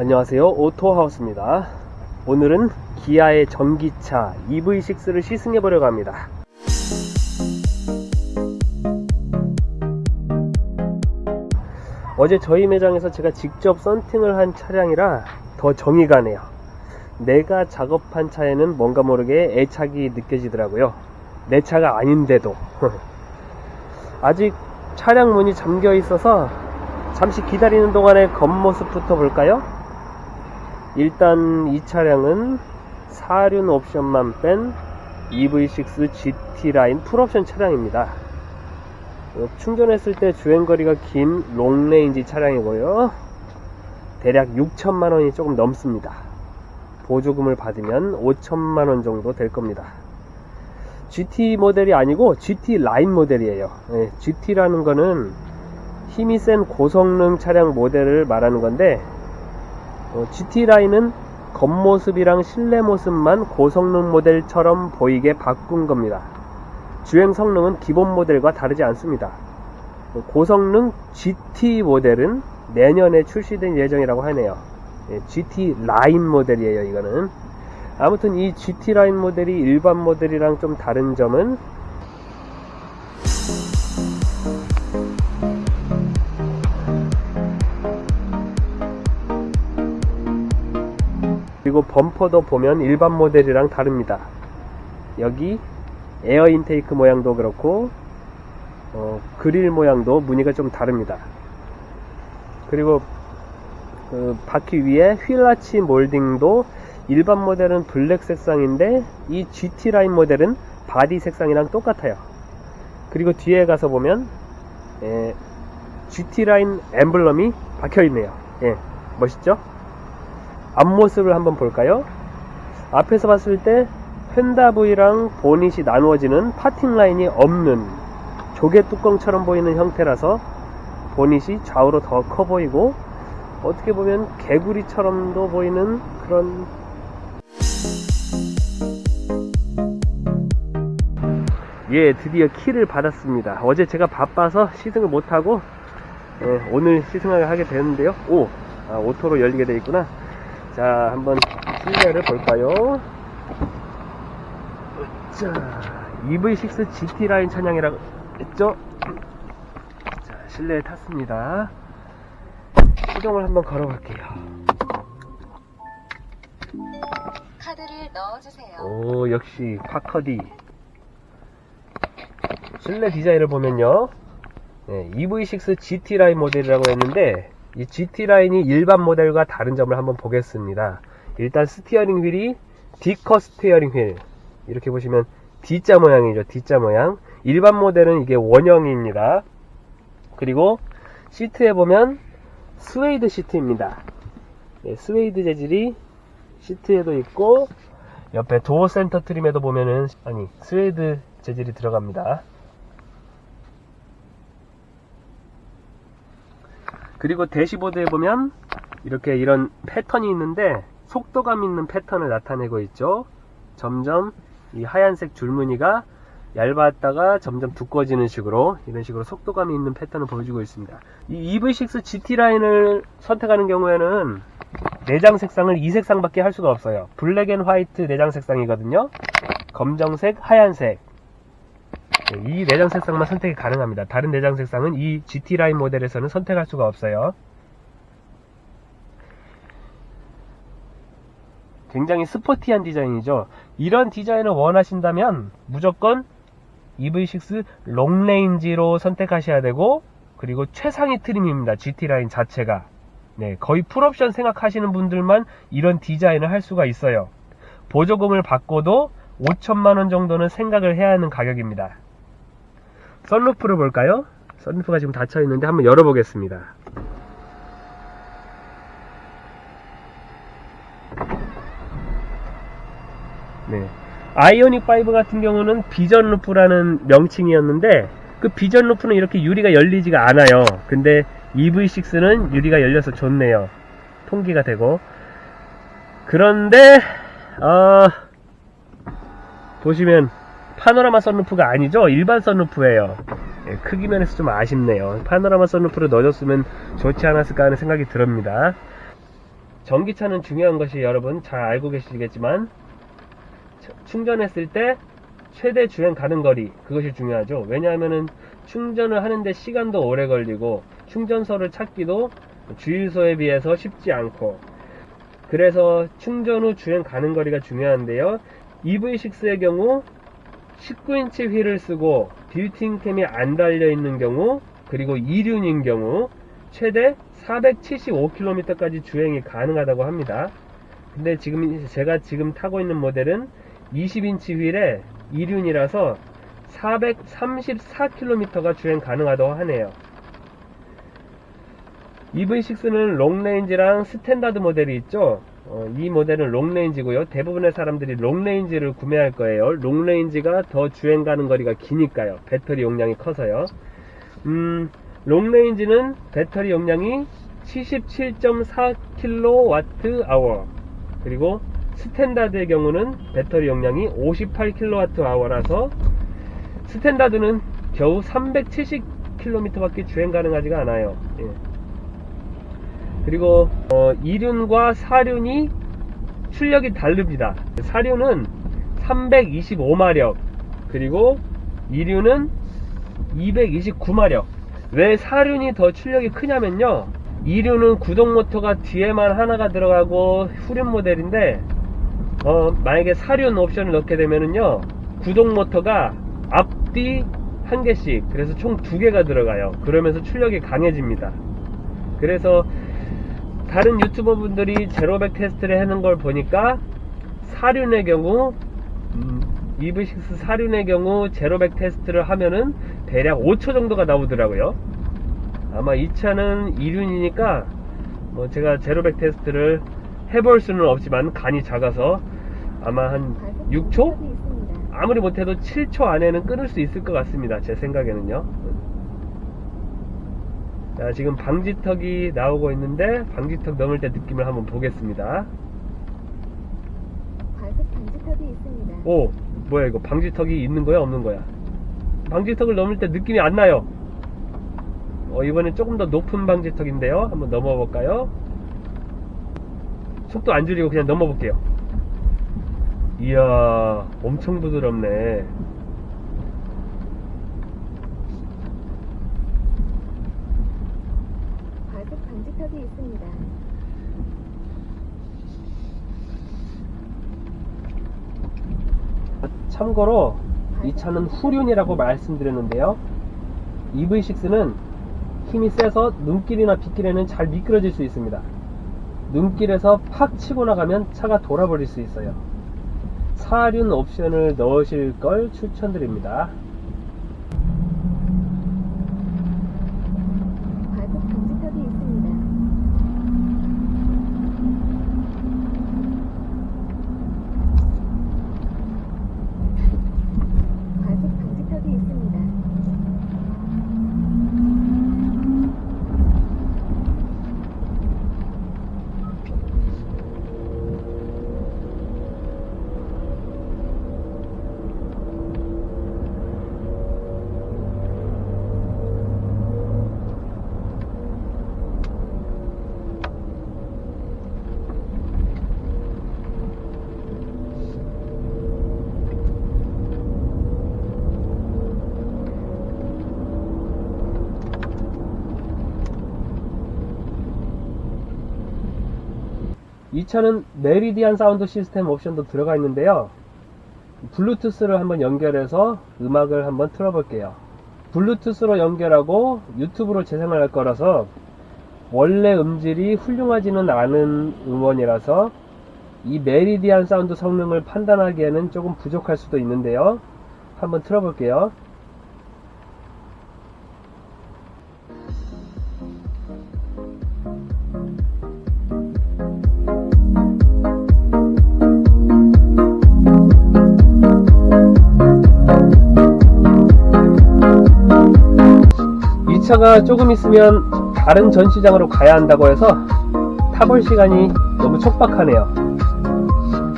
안녕하세요. 오토하우스입니다. 오늘은 기아의 전기차 EV6를 시승해 보려고 합니다. 어제 저희 매장에서 제가 직접 썬팅을 한 차량이라 더 정이 가네요. 내가 작업한 차에는 뭔가 모르게 애착이 느껴지더라고요. 내 차가 아닌데도. 아직 차량 문이 잠겨 있어서 잠시 기다리는 동안에 겉모습부터 볼까요? 일단 이 차량은 사륜 옵션만 뺀 EV6 GT 라인 풀옵션 차량입니다. 어, 충전했을 때 주행거리가 긴 롱레인지 차량이고요. 대략 6천만 원이 조금 넘습니다. 보조금을 받으면 5천만 원 정도 될 겁니다. GT 모델이 아니고 GT 라인 모델이에요. 예, GT라는 거는 힘이 센 고성능 차량 모델을 말하는 건데 어, GT 라인은 겉모습이랑 실내 모습만 고성능 모델처럼 보이게 바꾼 겁니다. 주행 성능은 기본 모델과 다르지 않습니다. 어, 고성능 GT 모델은 내년에 출시될 예정이라고 하네요. 예, GT 라인 모델이에요, 이거는. 아무튼 이 GT 라인 모델이 일반 모델이랑 좀 다른 점은 그리고 범퍼도 보면 일반 모델이랑 다릅니다. 여기 에어 인테이크 모양도 그렇고 어, 그릴 모양도 무늬가 좀 다릅니다. 그리고 그 바퀴 위에 휠라치 몰딩도 일반 모델은 블랙 색상인데 이 GT 라인 모델은 바디 색상이랑 똑같아요. 그리고 뒤에 가서 보면 예, GT 라인 엠블럼이 박혀 있네요. 예, 멋있죠? 앞모습을 한번 볼까요? 앞에서 봤을 때 펜다브이랑 보닛이 나누어지는 파팅 라인이 없는 조개 뚜껑처럼 보이는 형태라서 보닛이 좌우로 더 커 보이고 어떻게 보면 개구리처럼도 보이는 그런 예 드디어 키를 받았습니다. 어제 제가 바빠서 시승을 못하고 예, 오늘 시승을 하게 되는데요. 오 아, 오토로 열리게 되어 있구나 자 한번 실내를 볼까요? 자 EV6 GT 라인 찬양이라고 했죠? 자 실내에 탔습니다. 시동을 한번 걸어볼게요. 카드를 넣어주세요. 오 역시 파커디. 실내 디자인을 보면요. 네, EV6 GT 라인 모델이라고 했는데 이 GT 라인이 일반 모델과 다른 점을 한번 보겠습니다. 일단 스티어링 휠이 D커 스티어링 휠. 이렇게 보시면 D자 모양이죠 D자 모양. 일반 모델은 이게 원형입니다. 그리고 시트에 보면 스웨이드 시트입니다. 네, 스웨이드 재질이 시트에도 있고 옆에 도어 센터 트림에도 보면은 아니 스웨이드 재질이 들어갑니다. 그리고 대시보드에 보면 이렇게 이런 패턴이 있는데 속도감 있는 패턴을 나타내고 있죠. 점점 이 하얀색 줄무늬가 얇았다가 점점 두꺼워지는 식으로 이런 식으로 속도감이 있는 패턴을 보여주고 있습니다. 이 EV6 GT 라인을 선택하는 경우에는 내장 색상을 이 색상밖에 할 수가 없어요. 블랙 앤 화이트 내장 색상이거든요. 검정색, 하얀색. 네, 이 내장 색상만 선택이 가능합니다. 다른 내장 색상은 이 GT 라인 모델에서는 선택할 수가 없어요. 굉장히 스포티한 디자인이죠. 이런 디자인을 원하신다면 무조건 EV6 롱레인지로 선택하셔야 되고 그리고 최상위 트림입니다. GT 라인 자체가. 네, 거의 풀옵션 생각하시는 분들만 이런 디자인을 할 수가 있어요. 보조금을 받고도 5천만 원 정도는 생각을 해야 하는 가격입니다. 썬루프를 볼까요? 썬루프가 지금 닫혀 있는데 한번 열어보겠습니다. 네. 아이오닉 5 같은 경우는 비전 루프라는 명칭이었는데 그 비전 루프는 이렇게 유리가 열리지가 않아요. 근데 EV6는 유리가 열려서 좋네요. 통기가 되고. 그런데, 어, 보시면, 파노라마 썬루프가 아니죠? 일반 썬루프예요. 예, 크기 면에서 좀 아쉽네요. 파노라마 썬루프를 넣어줬으면 좋지 않았을까 하는 생각이 듭니다. 전기차는 중요한 것이 여러분 잘 알고 계시겠지만 저- 충전했을 때 최대 주행 가는 거리 그것이 중요하죠. 왜냐하면은 충전을 하는데 시간도 오래 걸리고 충전소를 찾기도 주유소에 비해서 쉽지 않고 그래서 충전 후 주행 가는 거리가 중요한데요. EV6의 경우 19인치 휠을 쓰고 빌트인캠이 안 달려 있는 경우 그리고 2륜인 경우 최대 475km까지 주행이 가능하다고 합니다. 근데 지금 제가 지금 타고 있는 모델은 20인치 휠에 2륜이라서 434km가 주행 가능하다고 하네요. EV6는 롱레인지랑 스탠다드 모델이 있죠. 어, 이 모델은 롱레인지고요. 대부분의 사람들이 롱레인지를 구매할 거예요. 롱레인지가 더 주행 가는 거리가 기니까요. 배터리 용량이 커서요. 음, 롱레인지는 배터리 용량이 77.4kWh 그리고 스탠다드의 경우는 배터리 용량이 58kWh라서 스탠다드는 겨우 370km밖에 주행 가능하지가 않아요. 예. 그리고 어, 2륜과 4륜이 출력이 다릅니다. 4륜은 325마력 그리고 2륜은 229마력. 왜 4륜이 더 출력이 크냐면요. 2륜은 구동 모터가 뒤에만 하나가 들어가고 후륜 모델인데 어, 만약에 4륜 옵션을 넣게 되면은요 구동 모터가 앞뒤 한 개씩 그래서 총 두 개가 들어가요. 그러면서 출력이 강해집니다. 그래서 다른 유튜버 분들이 제로백 테스트를 하는 걸 보니까 사륜의 경우 음, EV6 사륜의 경우 제로백 테스트를 하면은 대략 5초 정도가 나오더라고요. 아마 이 차는 2륜이니까 뭐 제가 제로백 테스트를 해볼 수는 없지만 간이 작아서 아마 한 6초? 아무리 못해도 7초 안에는 끊을 수 있을 것 같습니다. 제 생각에는요. 자, 지금 방지턱이 나오고 있는데 방지턱 넘을 때 느낌을 한번 보겠습니다. 과속 방지턱이 있습니다. 오, 뭐야 이거 방지턱이 있는 거야 없는 거야? 방지턱을 넘을 때 느낌이 안 나요. 어, 이번엔 조금 더 높은 방지턱인데요. 한번 넘어 볼까요? 속도 안 줄이고 그냥 넘어 볼게요. 이야, 엄청 부드럽네. 방지턱이 있습니다. 참고로 이 차는 후륜이라고 말씀드렸는데요. EV6는 힘이 세서 눈길이나 빗길에는 잘 미끄러질 수 있습니다. 눈길에서 팍 치고 나가면 차가 돌아버릴 수 있어요. 사륜 옵션을 넣으실 걸 추천드립니다. 이 차는 메리디안 사운드 시스템 옵션도 들어가 있는데요. 블루투스를 한번 연결해서 음악을 한번 틀어볼게요. 블루투스로 연결하고 유튜브로 재생을 할 거라서 원래 음질이 훌륭하지는 않은 음원이라서 이 메리디안 사운드 성능을 판단하기에는 조금 부족할 수도 있는데요. 한번 틀어볼게요. 전차가 조금 있으면 다른 전시장으로 가야 한다고 해서 타볼 시간이 너무 촉박하네요.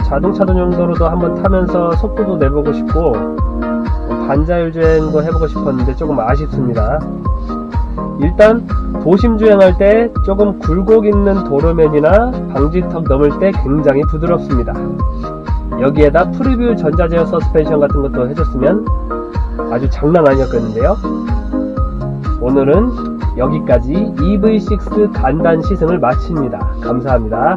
자동차 전용도로도 한번 타면서 속도도 내보고 싶고 반자율 주행도 해보고 싶었는데 조금 아쉽습니다. 일단 도심 주행할 때 조금 굴곡 있는 도로면이나 방지턱 넘을 때 굉장히 부드럽습니다. 여기에다 프리뷰 전자제어 서스펜션 같은 것도 해줬으면 아주 장난 아니었겠는데요. 오늘은 여기까지 EV6 간단 시승을 마칩니다. 감사합니다.